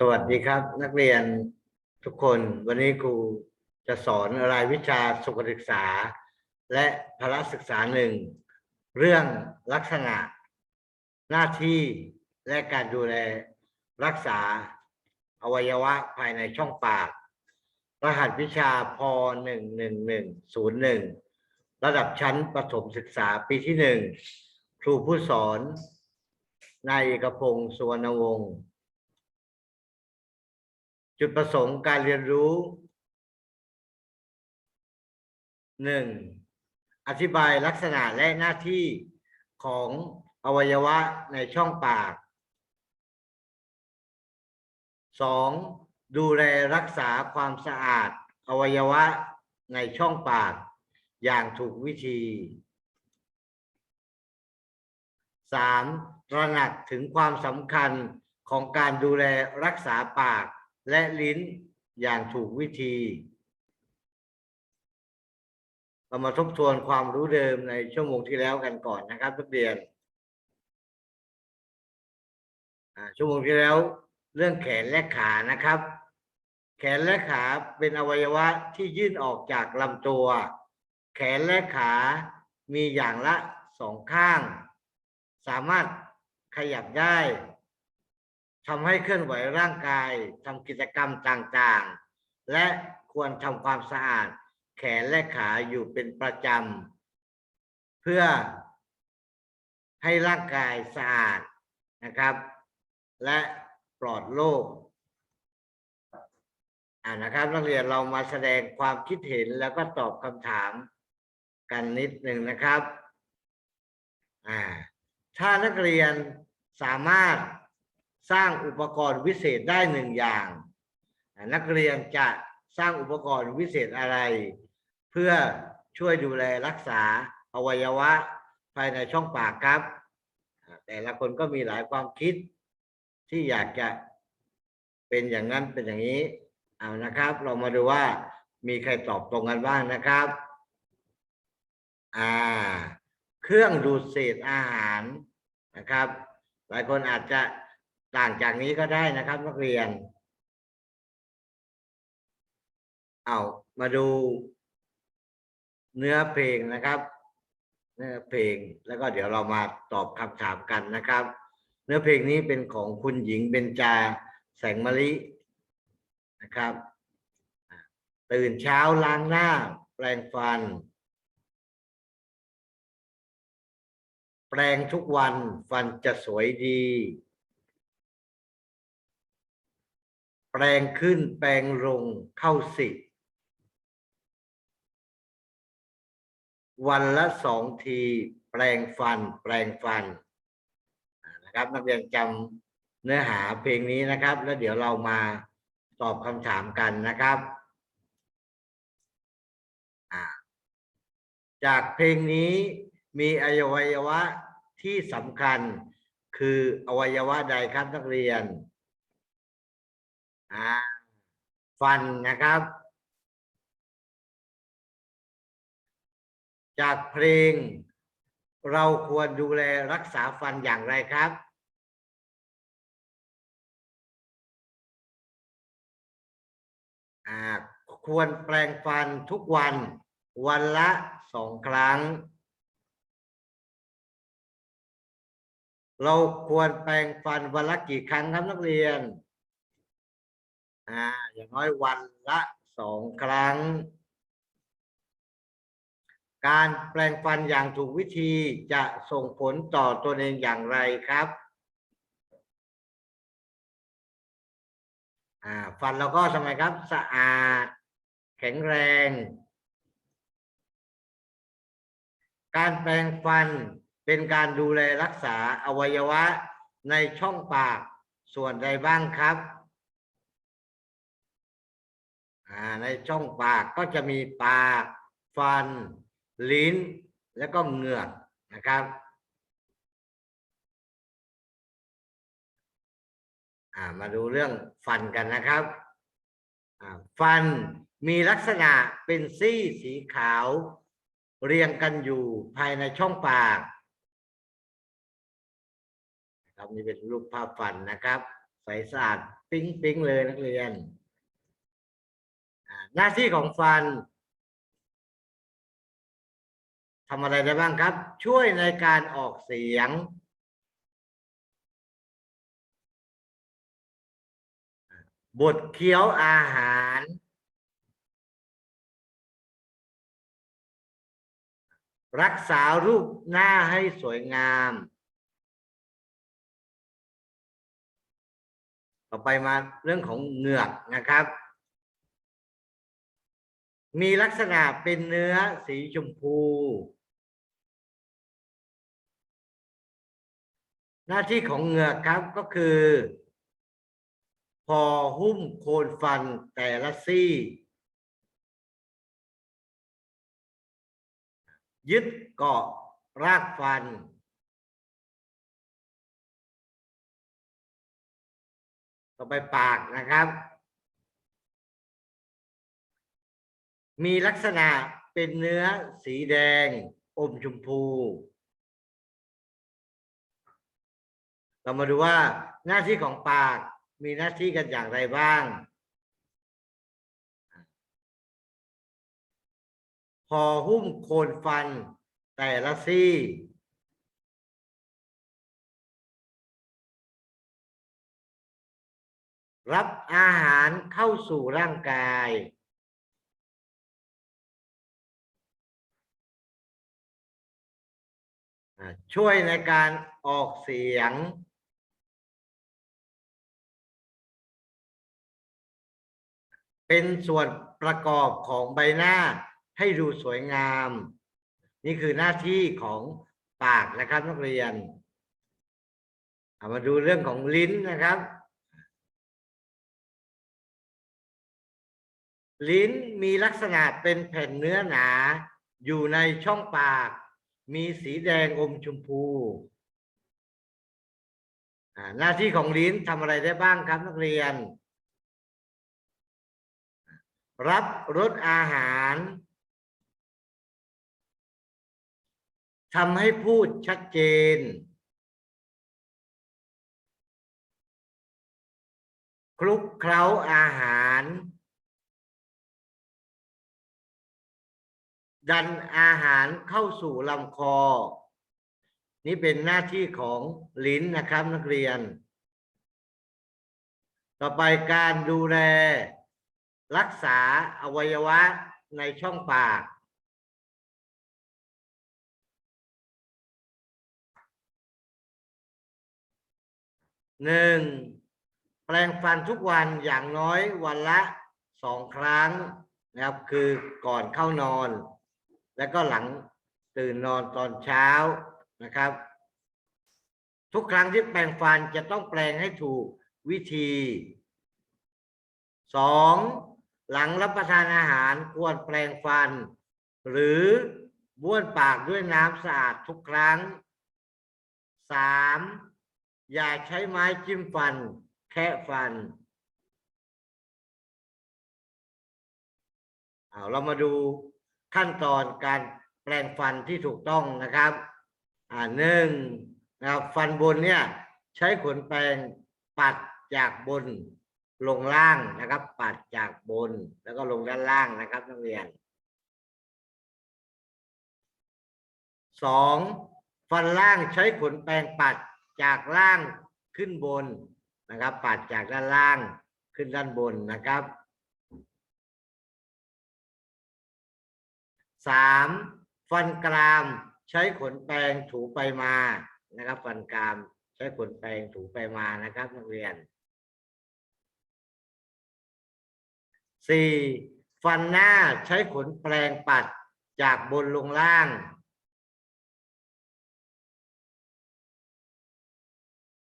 สวัสดีครับ นักเรียนทุกคนวันนี้ครูจะสอนรายวิชาสุขศึกษา และพละศึกษาหนึ่งเรื่องลักษณะ หน้าที่และการดูแลรักษา อวัยวะภายในช่องปาก รหัสวิชาพหนึ่งหนึ่งหนึ่งศูนย์หนึ่งระดับชั้นประถมศึกษาปีที่หนึ่งครูผู้สอนนายเอกพงศ์สุวรรณวงศ์ จุดประสงค์การเรียนรู้หนึ่งอธิบายลักษณะและหน้าที่ของอวัยวะในช่องปากสองดูแลรักษาความสะอาดอวัยวะในช่องปาก อย่างถูกวิธีสามตระหนักถึงความสำคัญของการดูแลรักษาปาก และลิ้นอย่างถูกวิธีเรามาทบทวนความรู้เดิมในชั่วโมงที่แล้วกันก่อนนะครับนักเรียนชั่วโมงที่แล้วเรื่องแขนและขานะครับ แขนและขาเป็นอวัยวะที่ยื่นออกจากลำตัว แขนและขามีอย่างละสองข้าง สามารถขยับได้ ทำให้เคลื่อนไหวร่างกายทำกิจกรรมต่างๆ และควรทำความสะอาด แขนและขาอยู่เป็นประจำ เพื่อให้ร่างกายสะอาดนะครับ และปลอดโรคอ่านะครับนักเรียนเรามาแสดงความคิดเห็นแล้วก็ตอบคำถามกันนิดหนึ่งนะครับอ่าถ้านักเรียนสามารถ สร้างอุปกรณ์วิเศษได้หนึ่งอย่าง นักเรียนจะสร้างอุปกรณ์วิเศษอะไร เพื่อช่วยดูแลรักษาอวัยวะภายในช่องปากครับ แต่ละคนก็มีหลายความคิดที่อยากจะเป็นอย่างนั้นเป็นอย่างนี้เอานะครับ เรามาดูว่ามีใครตอบตรงกันบ้างนะครับอ่าเครื่องดูดเศษอาหารนะครับ หลายคนอาจจะ ต่างจากนี้ก็ได้นะครับนักเรียน เอามาดู เนื้อเพลงนะครับ เนื้อเพลงแล้วก็เดี๋ยวเรามาตอบคำถามกันนะครับ เนื้อเพลงนี้เป็นของคุณหญิงเบญจาแสงมะลินะครับ ตื่นเช้าล้างหน้า แปรงฟัน แปรงทุกวันฟันจะสวยดี แปรงขึ้นแปรงลงเข้าสิบวันละสองที แปรงฟัน แปรงฟันนะครับ นักเรียนจำเนื้อหาเพลงนี้นะครับ แล้วเดี๋ยวเรามาตอบคำถามกันนะครับ จากเพลงนี้มีอวัยวะที่สำคัญคืออวัยวะใดครับนักเรียน ฟันนะครับ จากเพลง เราควรดูแลรักษาฟันอย่างไรครับอ่าควรแปรงฟันทุกวัน วันละสองครั้ง เราควรแปรงฟันวันละกี่ครั้งครับนักเรียน อ่าอย่างน้อยวันละสองครั้ง การแปลงฟันอย่างถูกวิธีจะส่งผลต่อตัวเองอย่างไรครับอ่าฟันเราก็ทำไมครับสะอาด แข็งแรง การแปลงฟันเป็นการดูแลรักษาอวัยวะในช่องปากส่วนใดบ้างครับ ในช่องปากก็จะมีปาก ฟัน ลิ้น แล้วก็เหงือกนะครับมาดูเรื่องฟันกันนะครับฟันมีลักษณะเป็นซี่สีขาว เรียงกันอยู่ภายในช่องปากครับนี่เป็นรูปภาพฟันนะครับ ใสสะอาดปิ๊งปิ๊งเลยนักเรียน หน้าที่ของฟันทำอะไรได้บ้างครับ ช่วยในการออกเสียง บดเคี้ยวอาหาร รักษารูปหน้าให้สวยงาม ต่อไปมาเรื่องของเหงือกนะครับ มีลักษณะเป็นเนื้อสีชมพู หน้าที่ของเหงือกครับก็คือพอหุ้มโคนฟันแต่ละซี่ ยึดเกาะรากฟัน ต่อไปปากนะครับ มีลักษณะเป็นเนื้อสีแดง อมชมพู เรามาดูว่าหน้าที่ของปากมีหน้าที่กันอย่างไรบ้าง พอหุ้มโคนฟันแต่ละซี่รับอาหารเข้าสู่ร่างกาย ช่วยในการออกเสียงเป็นส่วนประกอบของใบหน้าให้ดูสวยงาม นี่คือหน้าที่ของปากนะครับนักเรียนเอามาดูเรื่องของลิ้นนะครับ ลิ้นมีลักษณะเป็นแผ่นเนื้อหนาอยู่ในช่องปาก มีสีแดงอมชมพูหน้าที่ของลิ้นทำอะไรได้บ้างครับนักเรียน รับรสอาหารทำให้พูดชัดเจน คลุกเคล้าอาหาร ดันอาหารเข้าสู่ลำคอ นี่เป็นหน้าที่ของลิ้นนะครับนักเรียน ต่อไปการดูแล รักษาอวัยวะในช่องปาก หนึ่งแปรงฟันทุกวันอย่างน้อยวันละสองครั้งนะครับคือก่อนเข้านอน แล้วก็หลังตื่นนอนตอนเช้านะครับ ทุกครั้งที่แปรงฟันจะต้องแปรงให้ถูกวิธีสองหลังรับประทานอาหารควรแปรงฟัน หรือบ้วนปากด้วยน้ำสะอาดทุกครั้งสามอย่าใช้ไม้จิ้มฟัน แคะฟันเอาเรามาดู ขั้นตอนการแปรงฟันที่ถูกต้องนะครับ อ่าหนึ่งนะครับฟันบนเนี่ยใช้ขนแปรงปัดจากบนลงล่างนะครับ ปัดจากบนแล้วก็ลงด้านล่างนะครับนักเรียนสองฟันล่างใช้ขนแปรงปัดจากล่างขึ้นบนนะครับ ปัดจากด้านล่างขึ้นด้านบนนะครับ สามฟันกรามใช้ขนแปรงถูไปมานะครับ ฟันกรามใช้ขนแปรงถูไปมานะครับนักเรียนสี่ฟันหน้าใช้ขนแปรงปัดจากบนลงล่าง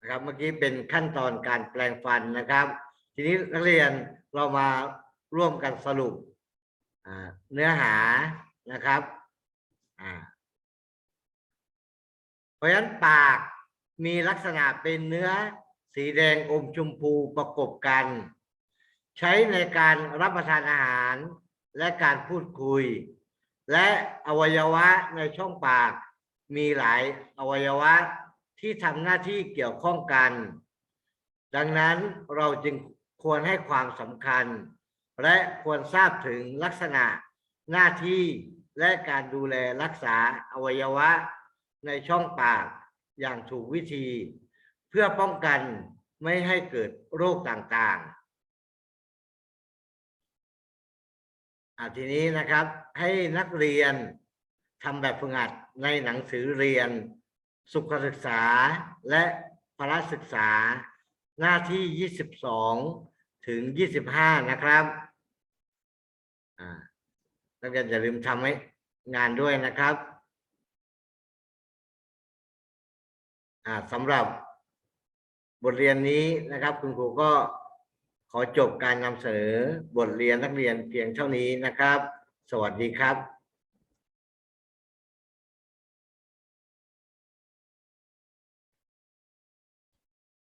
นะครับเมื่อกี้เป็นขั้นตอนการแปลงฟันนะครับ ทีนี้นักเรียนเรามาร่วมกันสรุปเนื้อหา นะครับอ่าเพราะฉะนั้นปากมีลักษณะเป็นเนื้อสีแดงอมชมพูประกบกัน ใช้ในการรับประทานอาหารและการพูดคุย และอวัยวะในช่องปากมีหลายอวัยวะที่ทำหน้าที่เกี่ยวข้องกัน ดังนั้นเราจึงควรให้ความสำคัญ และควรทราบถึงลักษณะหน้าที่ และการดูแลรักษาอวัยวะในช่องปากอย่างถูกวิธี เพื่อป้องกันไม่ให้เกิดโรคต่างๆอะทีนี้นะครับให้นักเรียนทำแบบฝึกหัดในหนังสือเรียน สุขศึกษาและพละศึกษาหน้าที่ 22 ถึง 25 นะครับอ่า นักเรียนอย่าลืมทำให้งานด้วยนะครับสำหรับบทเรียนนี้นะครับ คุณครูก็ขอจบการนำเสนอบทเรียนนักเรียนเพียงเท่านี้นะครับ สวัสดีครับ